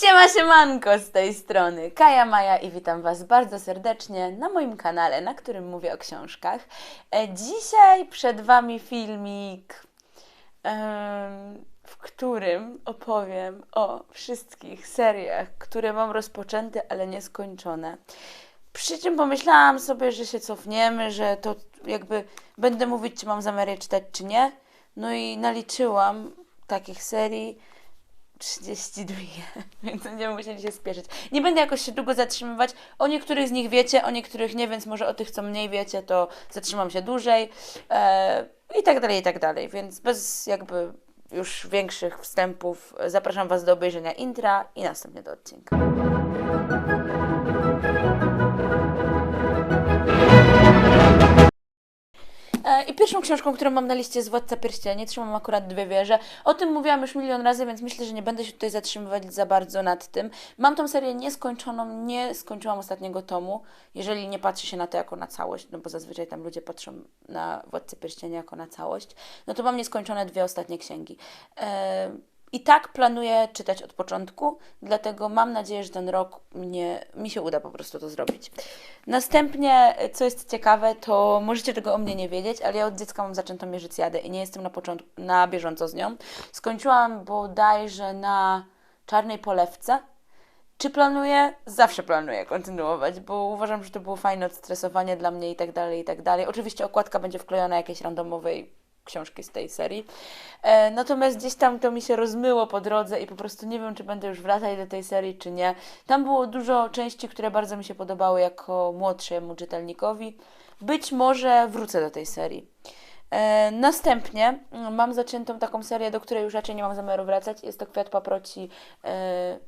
Siema, siemanko z tej strony Kaja Maja i witam Was bardzo serdecznie na moim kanale, na którym mówię o książkach. E, Dzisiaj przed Wami filmik, w którym opowiem o wszystkich seriach, które mam rozpoczęte, ale nieskończone. Przy czym pomyślałam sobie, że się cofniemy, że to jakby będę mówić, czy mam zamiar je czytać, czy nie. No i naliczyłam takich serii 32, więc będziemy musieli się spieszyć. Nie będę jakoś się długo zatrzymywać. O niektórych z nich wiecie, o niektórych nie, więc może o tych, co mniej wiecie, to zatrzymam się dłużej e, i tak dalej, i tak dalej. Więc bez jakby już większych wstępów e, zapraszam Was do obejrzenia intra i następnie do odcinka. I pierwszą książką, którą mam na liście jest Władca Pierścieni. Trzymam akurat dwie wieże. O tym mówiłam już milion razy, więc myślę, że nie będę się tutaj zatrzymywać za bardzo nad tym. Mam tą serię nieskończoną, nie skończyłam ostatniego tomu, jeżeli nie patrzy się na to jako na całość, no bo zazwyczaj tam ludzie patrzą na Władcę Pierścieni jako na całość, no to mam nieskończone dwie ostatnie księgi. E, i tak planuję czytać od początku, dlatego mam nadzieję, że ten rok mnie, mi się uda po prostu to zrobić. Następnie, co jest ciekawe, to możecie tego o mnie nie wiedzieć, ale ja od dziecka mam zaczętą mierzycjadę i nie jestem na, początku, na bieżąco z nią. Skończyłam bodajże na czarnej polewce. Czy planuję? Zawsze planuję kontynuować, bo uważam, że to było fajne odstresowanie dla mnie i tak dalej, i tak dalej. Oczywiście okładka będzie wklejona jakiejś randomowej książki z tej serii. E, natomiast gdzieś tam to mi się rozmyło po drodze i po prostu nie wiem, czy będę już wracać do tej serii, czy nie. Tam było dużo części, które bardzo mi się podobały jako młodszemu czytelnikowi. Być może wrócę do tej serii. E, następnie mm, mam zaczętą taką serię, do której już raczej nie mam zamiaru wracać. Jest to Kwiat Paproci e,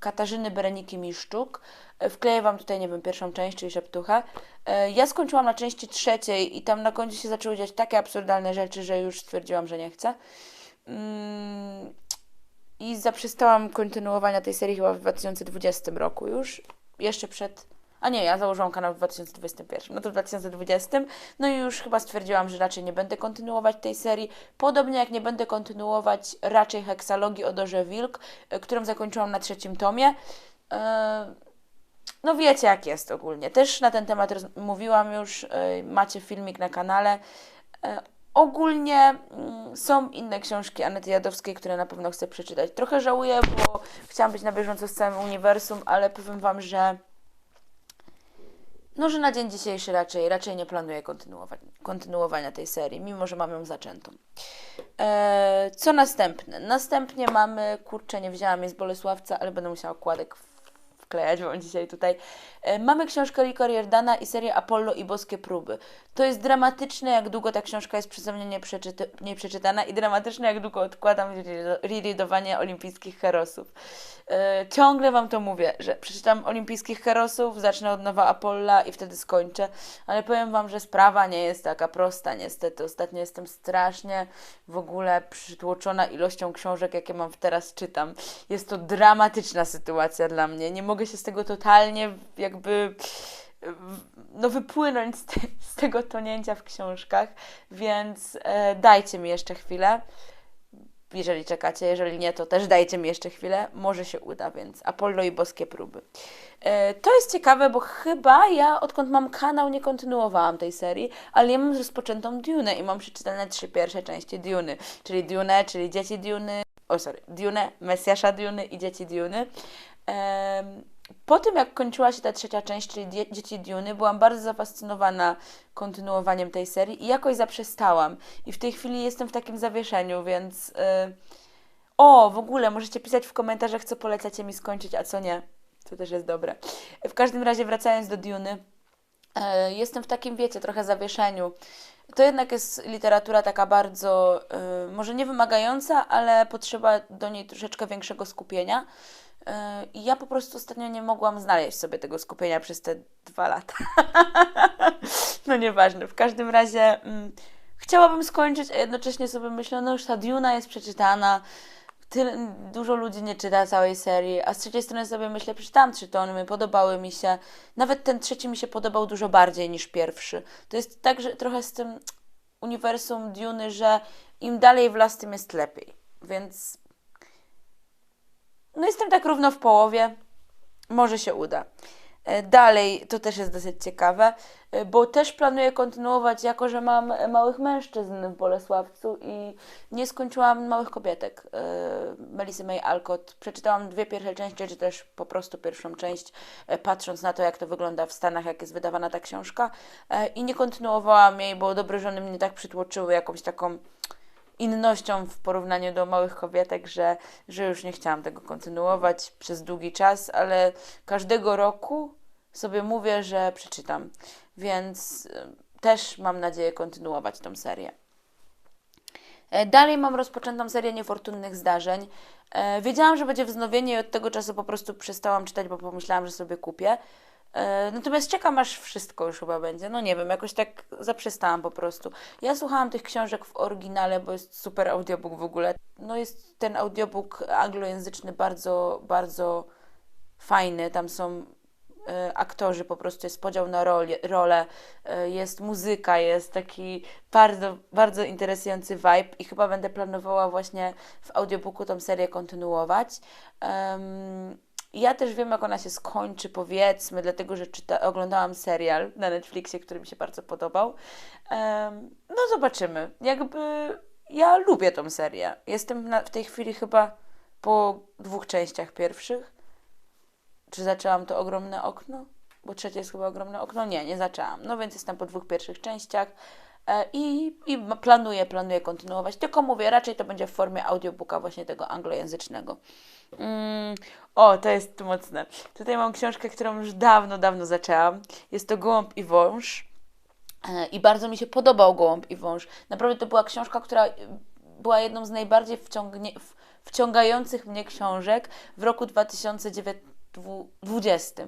Katarzyny Bereniki Miszczuk. E, Wkleję Wam tutaj, nie wiem, pierwszą część, czyli Szeptucha. E, Ja skończyłam na części trzeciej i tam na końcu się zaczęły dziać takie absurdalne rzeczy, że już stwierdziłam, że nie chcę. Mm, I zaprzestałam kontynuowania tej serii chyba w 2020 roku już. Jeszcze przed... A nie, ja założyłam kanał w 2021, no to w 2020. No i już chyba stwierdziłam, że raczej nie będę kontynuować tej serii. Podobnie jak nie będę kontynuować raczej heksalogii o Dorze Wilk, e, którą zakończyłam na trzecim tomie. E, no wiecie jak jest ogólnie. Też na ten temat mówiłam już, e, macie filmik na kanale. Ogólnie mm, są inne książki Anety Jadowskiej, które na pewno chcę przeczytać. Trochę żałuję, bo chciałam być na bieżąco z całym uniwersum, ale powiem Wam, że no, że na dzień dzisiejszy raczej, raczej nie planuję kontynuowania tej serii, mimo że mam ją zaczętą. E, co następne? Następnie mamy, kurczę, nie wzięłam jej z Bolesławca, ale będę musiała okładek w- wklejać Wam dzisiaj tutaj. E, mamy książkę Rico Riordana i serię Apollo i Boskie Próby. To jest dramatyczne, jak długo ta książka jest przeze mnie nieprzeczyty, nieprzeczytana i dramatyczne, jak długo odkładam rereadowanie olimpijskich herosów. E, ciągle Wam to mówię, że przeczytam olimpijskich herosów, zacznę od nowa Apolla i wtedy skończę, ale powiem Wam, że sprawa nie jest taka prosta niestety. Ostatnio jestem strasznie w ogóle przytłoczona ilością książek, jakie mam teraz czytam. Jest to dramatyczna sytuacja dla mnie. Nie mogę się z tego totalnie jakby no wypłynąć z, te, z tego tonięcia w książkach, więc e, dajcie mi jeszcze chwilę. Jeżeli czekacie, jeżeli nie, to też dajcie mi jeszcze chwilę. Może się uda, więc Apollo i boskie próby. E, to jest ciekawe, bo chyba ja, odkąd mam kanał, nie kontynuowałam tej serii, ale ja mam rozpoczętą Dune i mam przeczytane trzy pierwsze części Dune, czyli Dune, czyli Dzieci Dune, o sorry, Dune, Mesjasza Dune i Dzieci Dune. Po tym, jak kończyła się ta trzecia część, czyli Dzieci Dune, byłam bardzo zafascynowana kontynuowaniem tej serii i jakoś zaprzestałam. I w tej chwili jestem w takim zawieszeniu, więc... y, O, w ogóle możecie pisać w komentarzach, co polecacie mi skończyć, a co nie. To też jest dobre. W każdym razie, wracając do Duny, e, jestem w takim, wiecie, trochę zawieszeniu. To jednak jest literatura taka bardzo, y, może nie wymagająca, ale potrzeba do niej troszeczkę większego skupienia. I ja po prostu ostatnio nie mogłam znaleźć sobie tego skupienia przez te dwa lata. no nieważne. W każdym razie mm, chciałabym skończyć, a jednocześnie sobie myślę, no już ta Duna jest przeczytana, tyle, dużo ludzi nie czyta całej serii, a z trzeciej strony sobie myślę, przeczytałam trzy tomy, podobały mi się. Nawet ten trzeci mi się podobał dużo bardziej niż pierwszy. To jest tak, że trochę z tym uniwersum Duny, że im dalej w las, tym jest lepiej. Więc no jestem tak równo w połowie. Może się uda. E, Dalej, to też jest dosyć ciekawe, e, bo też planuję kontynuować, jako że mam małych mężczyzn w Bolesławcu i nie skończyłam małych kobietek e, Melisy May Alcott. Przeczytałam dwie pierwsze części, czy też po prostu pierwszą część, patrząc na to, jak to wygląda w Stanach, jak jest wydawana ta książka. I nie kontynuowałam jej, bo dobre żony mnie tak przytłoczyły jakąś taką innością w porównaniu do małych kobietek, że, że już nie chciałam tego kontynuować przez długi czas, ale każdego roku sobie mówię, że przeczytam, więc y, też mam nadzieję kontynuować tą serię. E, Dalej mam rozpoczętą serię niefortunnych zdarzeń. E, Wiedziałam, że będzie wznowienie i od tego czasu po prostu przestałam czytać, bo pomyślałam, że sobie kupię. E, Natomiast czekam, aż wszystko już chyba będzie. No nie wiem, jakoś tak zaprzestałam po prostu. Ja słuchałam tych książek w oryginale, bo jest super audiobook w ogóle. No jest ten audiobook anglojęzyczny bardzo, bardzo fajny. Tam są e, aktorzy, po prostu jest podział na roli, role, e, jest muzyka, jest taki bardzo, bardzo interesujący vibe i chyba będę planowała właśnie w audiobooku tą serię kontynuować. Em, ja też wiem, jak ona się skończy, powiedzmy, dlatego że czyta, oglądałam serial na Netflixie, który mi się bardzo podobał. Em, no zobaczymy. Jakby ja lubię tą serię. Jestem na, w tej chwili chyba po dwóch częściach pierwszych. Czy zaczęłam to ogromne okno? Bo trzecie jest chyba ogromne okno? Nie, nie zaczęłam. No więc jestem po dwóch pierwszych częściach e, i, i planuję, planuję kontynuować. Tylko mówię, raczej to będzie w formie audiobooka właśnie tego anglojęzycznego. Mm, o, to jest mocne. Tutaj mam książkę, którą już dawno, dawno zaczęłam. Jest to Gołąb i Wąż. E, I bardzo mi się podobał Gołąb i Wąż. Naprawdę to była książka, która y, była jedną z najbardziej wciągnie, wciągających mnie książek w roku 2020.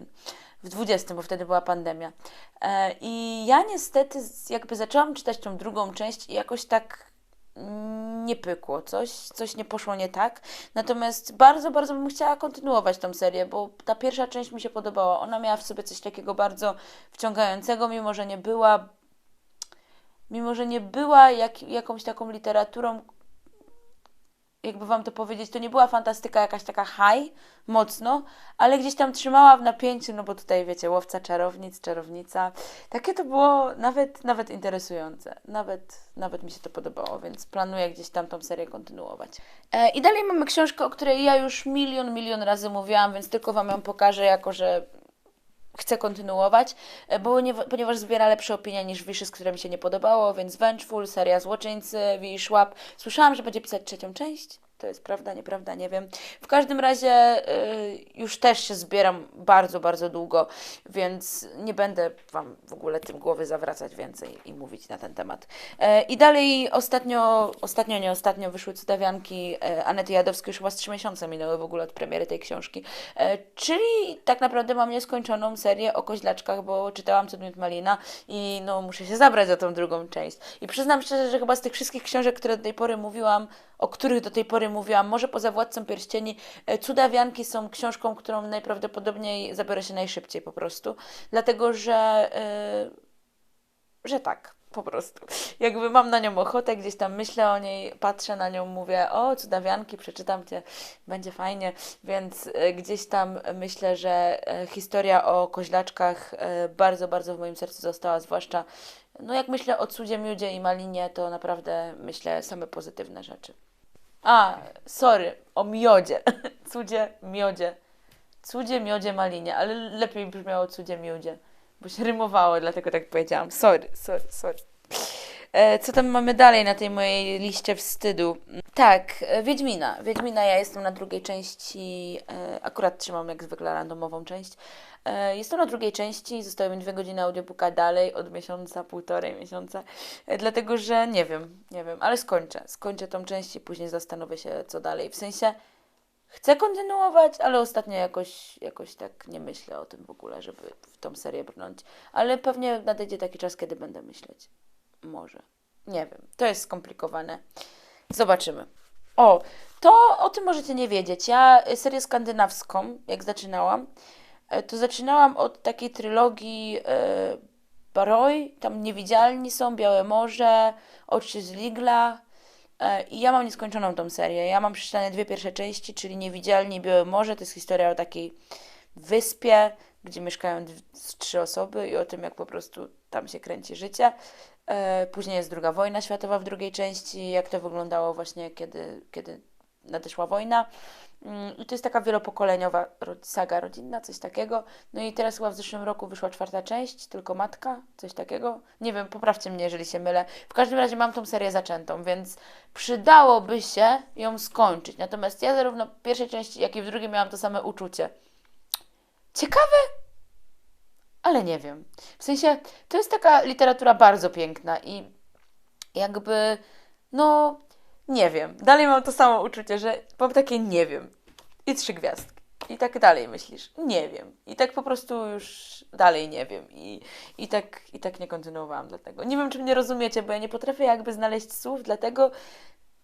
W 20, bo wtedy była pandemia. E, I ja niestety jakby zaczęłam czytać tą drugą część i jakoś tak mm, nie pykło, coś, coś nie poszło nie tak. Natomiast bardzo, bardzo bym chciała kontynuować tą serię, bo ta pierwsza część mi się podobała. Ona miała w sobie coś takiego bardzo wciągającego, mimo że nie była, mimo że nie była jak, jakąś taką literaturą, jakby wam to powiedzieć, to nie była fantastyka jakaś taka high, mocno, ale gdzieś tam trzymała w napięciu, no bo tutaj wiecie, łowca czarownic, czarownica. Takie to było nawet, nawet interesujące. Nawet, nawet mi się to podobało, więc planuję gdzieś tam tą serię kontynuować. E, I dalej mamy książkę, o której ja już milion, milion razy mówiłam, więc tylko wam ją pokażę, jako że chcę kontynuować, e, bo nie, ponieważ zbiera lepsze opinie niż Wishes, które mi się nie podobało, więc Vengeful, seria Złoczyńcy, Wiszłap. Słyszałam, że będzie pisać trzecią część. To jest prawda, nieprawda, nie wiem. W każdym razie y, już też się zbieram bardzo, bardzo długo, więc nie będę Wam w ogóle tym głowy zawracać więcej i mówić na ten temat. E, I dalej ostatnio, ostatnio, nie ostatnio wyszły cudawianki e, Anety Jadowskiej, już chyba z trzy miesiące minęły w ogóle od premiery tej książki. E, czyli tak naprawdę mam nieskończoną serię o koźlaczkach, bo czytałam Cudniut Malina i no muszę się zabrać za tą drugą część. I przyznam szczerze, że chyba z tych wszystkich książek, które do tej pory mówiłam, o których do tej pory mówiłam, może poza Władcą Pierścieni, e, Cudawianki są książką, którą najprawdopodobniej zabiorę się najszybciej po prostu, dlatego że, e, że tak, po prostu. Jakby mam na nią ochotę, gdzieś tam myślę o niej, patrzę na nią, mówię, o Cudawianki, przeczytam Cię, będzie fajnie, więc e, gdzieś tam myślę, że historia o koźlaczkach bardzo, bardzo w moim sercu została, zwłaszcza no jak myślę o cudzie, miudzie i malinie, to naprawdę myślę same pozytywne rzeczy. A, sorry, o miodzie. Cudzie, miodzie. Cudzie, miodzie, malinie, ale lepiej brzmiało cudzie, miudzie, bo się rymowało, dlatego tak powiedziałam. Sorry, sorry, sorry. E, co tam mamy dalej na tej mojej liście wstydu? Tak, e, Wiedźmina. Wiedźmina, ja jestem na drugiej części, e, akurat trzymam jak zwykle randomową część. E, jestem na drugiej części, zostały mi dwie godziny audiobooka dalej, od miesiąca, półtorej miesiąca, e, dlatego że nie wiem, nie wiem, ale skończę. Skończę tą część i później zastanowię się, co dalej. W sensie, chcę kontynuować, ale ostatnio jakoś, jakoś tak nie myślę o tym w ogóle, żeby w tą serię brnąć. Ale pewnie nadejdzie taki czas, kiedy będę myśleć. Może. Nie wiem. To jest skomplikowane. Zobaczymy. O, to o tym możecie nie wiedzieć. Ja y, serię skandynawską, jak zaczynałam, to zaczynałam od takiej trylogii e, Baroi. Tam Niewidzialni są, Białe Morze, Oczy z Ligla E, I ja mam nieskończoną tą serię. Ja mam przeczytane dwie pierwsze części, czyli Niewidzialni i Białe Morze. To jest historia o takiej wyspie, gdzie mieszkają trzy osoby i o tym, jak po prostu tam się kręci życie. E, Później jest druga wojna światowa w drugiej części, jak to wyglądało właśnie, kiedy, kiedy nadeszła wojna. Mm, I to jest taka wielopokoleniowa saga rodzinna, coś takiego. No i teraz chyba w zeszłym roku wyszła czwarta część, tylko matka, coś takiego. Nie wiem, poprawcie mnie, jeżeli się mylę. W każdym razie mam tą serię zaczętą, więc przydałoby się ją skończyć. Natomiast ja zarówno w pierwszej części, jak i w drugiej miałam to same uczucie. Ciekawe, ale nie wiem. W sensie, to jest taka literatura bardzo piękna i jakby, no, nie wiem. Dalej mam to samo uczucie, że mam takie nie wiem. I trzy gwiazdki. I tak dalej myślisz, nie wiem. I tak po prostu już dalej nie wiem. I, i, tak, I tak nie kontynuowałam dlatego. Nie wiem, czy mnie rozumiecie, bo ja nie potrafię jakby znaleźć słów, dlatego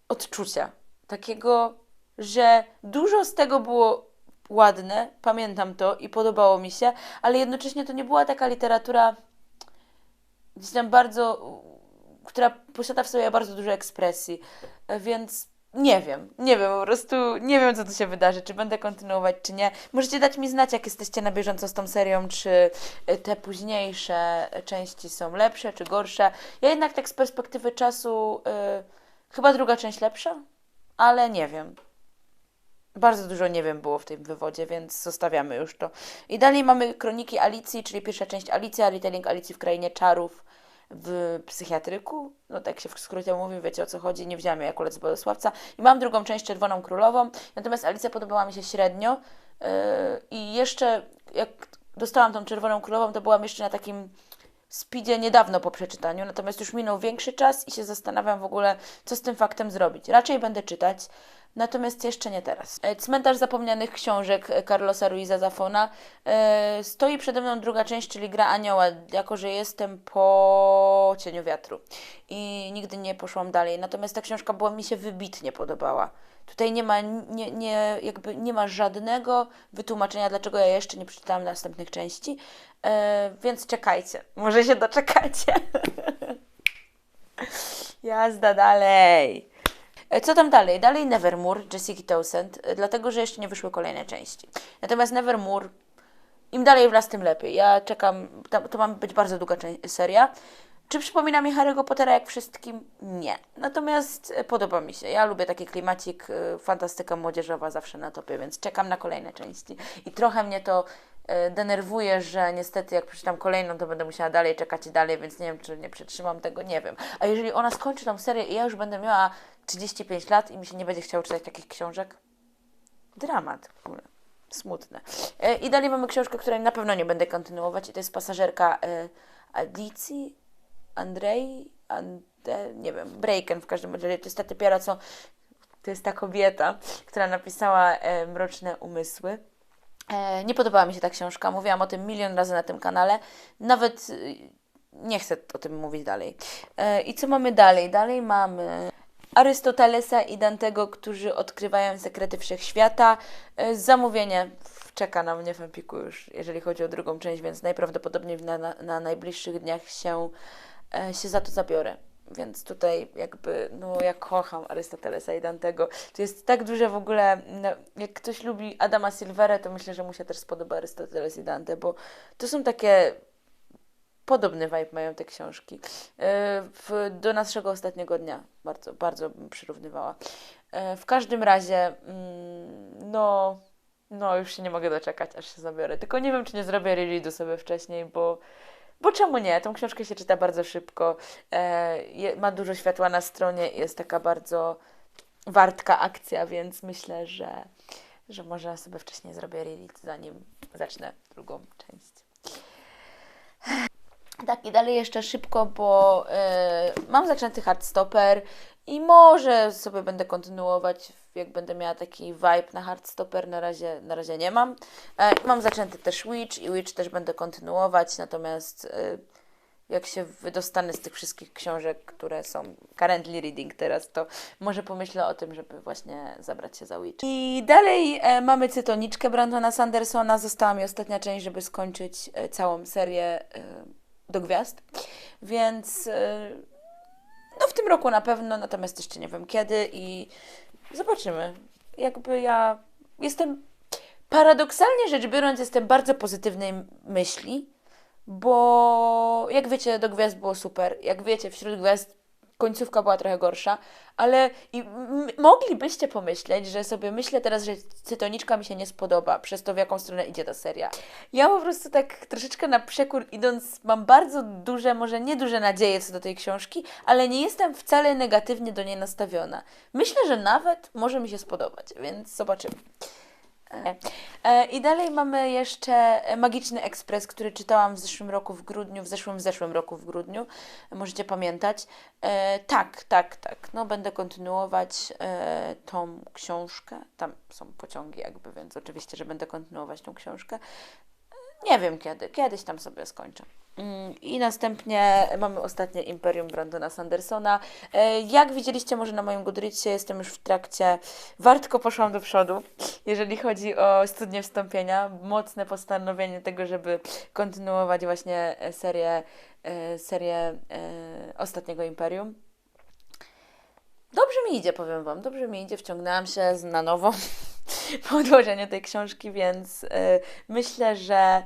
odczucia. Takiego, że dużo z tego było ładne, pamiętam to i podobało mi się, ale jednocześnie to nie była taka literatura gdzieś tam bardzo, która posiada w sobie bardzo dużo ekspresji, E, więc nie wiem, nie wiem, po prostu nie wiem, co tu się wydarzy, czy będę kontynuować, czy nie. Możecie dać mi znać, jak jesteście na bieżąco z tą serią, czy e, te późniejsze części są lepsze, czy gorsze. Ja jednak tak z perspektywy czasu, y, chyba druga część lepsza, ale nie wiem. Bardzo dużo nie wiem było w tym wywodzie, więc zostawiamy już to. I dalej mamy Kroniki Alicji, czyli pierwsza część Alicja, retelling Alicji w Krainie Czarów w psychiatryku. No tak się w skrócie mówi, wiecie o co chodzi. Nie wziąłem jej akurat z Bolesławca. I mam drugą część Czerwoną Królową. Natomiast Alicja podobała mi się średnio. Yy, I jeszcze jak dostałam tą Czerwoną Królową, to byłam jeszcze na takim speedzie niedawno po przeczytaniu, natomiast już minął większy czas i się zastanawiam w ogóle, co z tym faktem zrobić. Raczej będę czytać, natomiast jeszcze nie teraz. E, Cmentarz zapomnianych książek Carlosa Ruiza Zafona. E, Stoi przede mną druga część, czyli Gra Anioła, jako że jestem po Cieniu Wiatru i nigdy nie poszłam dalej. Natomiast ta książka była mi się wybitnie podobała. Tutaj nie ma, nie, nie, jakby nie ma żadnego wytłumaczenia, dlaczego ja jeszcze nie przeczytałam następnych części, e, więc czekajcie. Może się doczekacie. Jazda dalej. E, Co tam dalej? Dalej Nevermore, Jessica Townsend, e, dlatego że jeszcze nie wyszły kolejne części. Natomiast Nevermore, im dalej w las, tym lepiej. Ja czekam, to, ma być bardzo długa seria. Czy przypomina mi Harry'ego Pottera jak wszystkim? Nie. Natomiast e, podoba mi się. Ja lubię taki klimacik, fantastyka młodzieżowa zawsze na topie, więc czekam na kolejne części. I trochę mnie to denerwuje, że niestety jak przeczytam kolejną, to będę musiała dalej czekać i dalej, więc nie wiem, czy nie przetrzymam tego, nie wiem. A jeżeli ona skończy tą serię i ja już będę miała 35 lat i mi się nie będzie chciało czytać takich książek? Dramat ogóle. Smutne. E, I dalej mamy książkę, której na pewno nie będę kontynuować i to jest pasażerka e, Alicji, Andrei, Ande, nie wiem, Braken w każdym razie. To jest ta typiara, co to jest ta kobieta, która napisała e, Mroczne Umysły. E, nie podobała mi się ta książka, mówiłam o tym milion razy na tym kanale. Nawet nie chcę o tym mówić dalej. I co mamy dalej? Dalej mamy Arystotelesa i Dantego, którzy odkrywają sekrety wszechświata. E, Zamówienie czeka na mnie w Empiku już, jeżeli chodzi o drugą część, więc najprawdopodobniej na, na, na najbliższych dniach się, e, się za to zabiorę. Więc tutaj jakby, no ja kocham Arystotelesa i Dantego. To jest tak duże w ogóle, no, jak ktoś lubi Adama Silvera, to myślę, że mu się też spodoba Arystoteles i Dante, bo to są takie podobny vibe mają te książki. E, W, do naszego ostatniego dnia bardzo, bardzo bym przyrównywała. E, W każdym razie, mm, no, no już się nie mogę doczekać, aż się zabiorę. Tylko nie wiem, czy nie zrobię rereadu sobie wcześniej, bo, bo czemu nie? Tą książkę się czyta bardzo szybko, e, ma dużo światła na stronie i jest taka bardzo wartka akcja, więc myślę, że, że może sobie wcześniej zrobię reread, zanim zacznę drugą część. Tak, i dalej jeszcze szybko, bo e, mam zaczęty Hardstopper i może sobie będę kontynuować, jak będę miała taki vibe na Hardstopper, na razie, na razie nie mam. E, mam zaczęty też Witch i Witch też będę kontynuować, natomiast e, jak się wydostanę z tych wszystkich książek, które są currently reading teraz, to może pomyślę o tym, żeby właśnie zabrać się za Witch. I dalej mamy Cytoniczkę Brandona Sandersona. Została mi ostatnia część, żeby skończyć całą serię do gwiazd. Więc e, No w tym roku na pewno, natomiast jeszcze nie wiem kiedy i zobaczymy. Jakby ja jestem, paradoksalnie rzecz biorąc, jestem bardzo pozytywnej myśli, bo jak wiecie, do gwiazd było super. Jak wiecie, wśród gwiazd końcówka była trochę gorsza, ale i moglibyście pomyśleć, że sobie myślę teraz, że Cytoniczka mi się nie spodoba przez to, w jaką stronę idzie ta seria. Ja po prostu tak troszeczkę na przekór idąc, mam bardzo duże, może nie duże nadzieje co do tej książki, ale nie jestem wcale negatywnie do niej nastawiona. Myślę, że nawet może mi się spodobać, więc zobaczymy. E, I dalej mamy jeszcze Magiczny Ekspres, który czytałam w zeszłym roku w grudniu, w zeszłym, w zeszłym roku w grudniu, możecie pamiętać. E, tak, tak, tak, no będę kontynuować e, tą książkę, tam są pociągi jakby, więc oczywiście, że będę kontynuować tą książkę. Nie wiem kiedy, kiedyś tam sobie skończę. Mm, I następnie mamy ostatnie Imperium Brandona Sandersona. E, Jak widzieliście może na moim Goodreadsie, jestem już w trakcie, wartko poszłam do przodu, jeżeli chodzi o studnie wstąpienia. Mocne postanowienie tego, żeby kontynuować właśnie e, serię, e, serię Ostatniego Imperium. Dobrze mi idzie, powiem Wam, dobrze mi idzie, wciągnęłam się na nowo po odłożeniu tej książki, więc myślę, że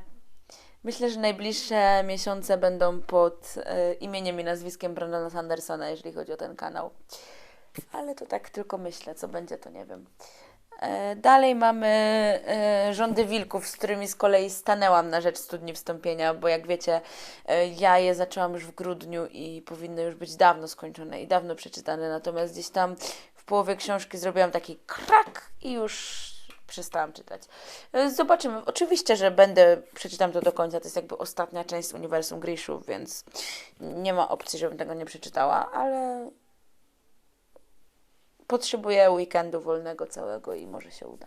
myślę, że najbliższe miesiące będą pod e, imieniem i nazwiskiem Brandona Sandersona, jeżeli chodzi o ten kanał. Ale to tak tylko myślę, co będzie, to nie wiem. E, Dalej mamy e, Rządy Wilków, z którymi z kolei stanęłam na rzecz studni wstąpienia, bo jak wiecie, e, ja je zaczęłam już w grudniu i powinny już być dawno skończone i dawno przeczytane, natomiast gdzieś tam w połowie książki zrobiłam taki krak i już przestałam czytać. E, Zobaczymy. Oczywiście, że będę, przeczytam to do końca, to jest jakby ostatnia część uniwersum Grishów, więc nie ma opcji, żebym tego nie przeczytała, ale potrzebuję weekendu wolnego całego i może się uda.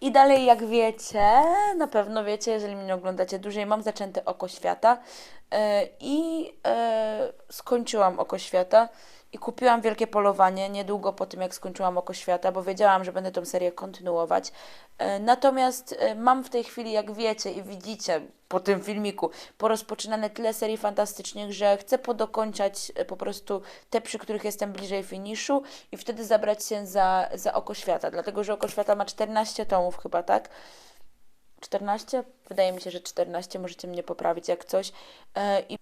I dalej, jak wiecie, na pewno wiecie, jeżeli mnie oglądacie dłużej, mam zaczęte Oko Świata e, i e, skończyłam Oko Świata i kupiłam Wielkie Polowanie niedługo po tym, jak skończyłam Oko Świata, bo wiedziałam, że będę tą serię kontynuować. E, Natomiast e, mam w tej chwili, jak wiecie i widzicie po tym filmiku, porozpoczynane tyle serii fantastycznych, że chcę podokończać e, po prostu te, przy których jestem bliżej finiszu i wtedy zabrać się za, za Oko Świata, dlatego że Oko Świata ma 14 tomów chyba, tak? 14? Wydaje mi się, że 14, możecie mnie poprawić jak coś. I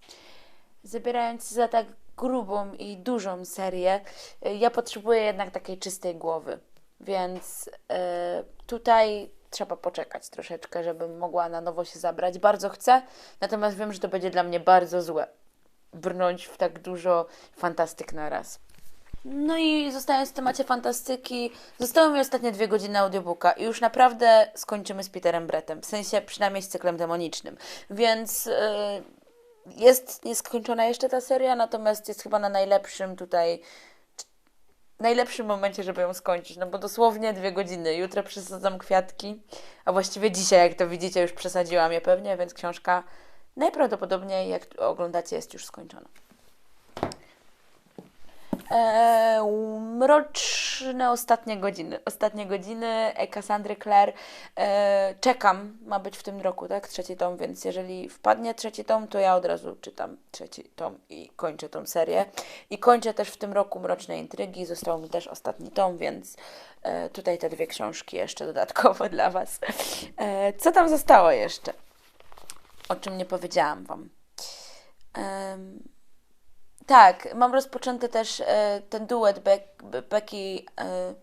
zabierając za tak grubą i dużą serię, e, ja potrzebuję jednak takiej czystej głowy. Więc e, tutaj trzeba poczekać troszeczkę, żebym mogła na nowo się zabrać. Bardzo chcę, natomiast wiem, że to będzie dla mnie bardzo złe. Brnąć w tak dużo fantastyk na raz. No i zostając w temacie fantastyki, zostały mi ostatnie dwie godziny audiobooka i już naprawdę skończymy z Peterem Brettem, w sensie przynajmniej z cyklem demonicznym. Więc yy, jest nieskończona jeszcze ta seria, natomiast jest chyba na najlepszym tutaj, najlepszym momencie, żeby ją skończyć, no bo dosłownie dwie godziny. Jutro przesadzam kwiatki, a właściwie dzisiaj, jak to widzicie, już przesadziłam je pewnie, więc książka najprawdopodobniej, jak oglądacie, jest już skończona. Mroczne ostatnie godziny. Ostatnie godziny e, Cassandry Clare. Eee, czekam, ma być w tym roku, tak? Trzeci tom, więc jeżeli wpadnie trzeci tom, to ja od razu czytam trzeci tom i kończę tą serię. I kończę też w tym roku Mroczne Intrygi. Został mi też ostatni tom, więc e, tutaj te dwie książki jeszcze dodatkowo dla Was. E, co tam zostało jeszcze? O czym nie powiedziałam Wam. Em, tak, mam rozpoczęty też e, ten duet Be- Be- Becky, e,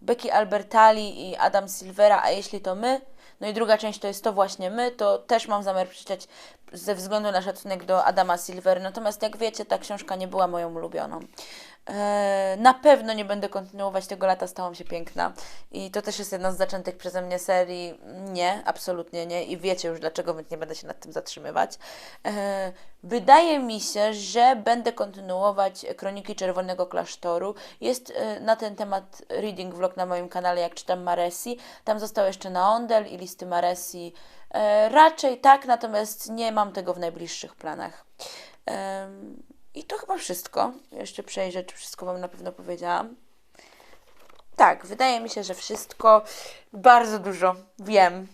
Becky Albertali i Adam Silvera, a jeśli to my, no i druga część to jest to właśnie my, to też mam zamiar przeczytać ze względu na szacunek do Adama Silvery. Natomiast jak wiecie, ta książka nie była moją ulubioną. E, na pewno nie będę kontynuować tego lata, stałam się piękna. I to też jest jedna z zaczętych przeze mnie serii. Nie, absolutnie nie. I wiecie już dlaczego, więc nie będę się nad tym zatrzymywać. E, wydaje mi się, że będę kontynuować Kroniki Czerwonego Klasztoru. Jest e, na ten temat reading vlog na moim kanale, jak czytam Maresi. Tam został jeszcze Naondel i listy Maresi. Raczej tak, natomiast nie mam tego w najbliższych planach. I to chyba wszystko. Jeszcze przejrzę, czy wszystko Wam na pewno powiedziałam. Tak, wydaje mi się, że wszystko. Bardzo dużo wiem.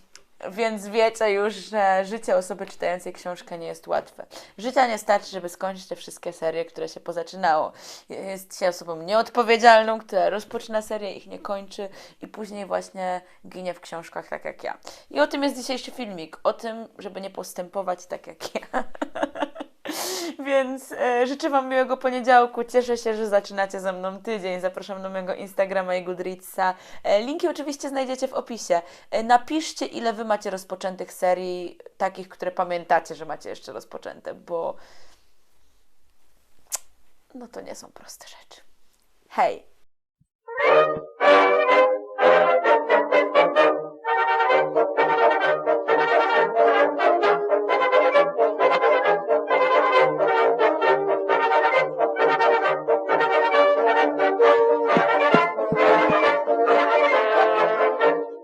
Więc wiecie już, że życie osoby czytającej książkę nie jest łatwe. Życia nie starczy, żeby skończyć te wszystkie serie, które się pozaczynało. Jest się osobą nieodpowiedzialną, która rozpoczyna serię, ich nie kończy i później właśnie ginie w książkach tak jak ja. I o tym jest dzisiejszy filmik. O tym, żeby nie postępować tak jak ja. Więc e, życzę Wam miłego poniedziałku. Cieszę się, że zaczynacie ze mną tydzień. Zapraszam do mojego Instagrama i Goodreadsa. E, linki oczywiście znajdziecie w opisie. E, napiszcie, ile Wy macie rozpoczętych serii, takich, które pamiętacie, że macie jeszcze rozpoczęte, bo no to nie są proste rzeczy. Hej!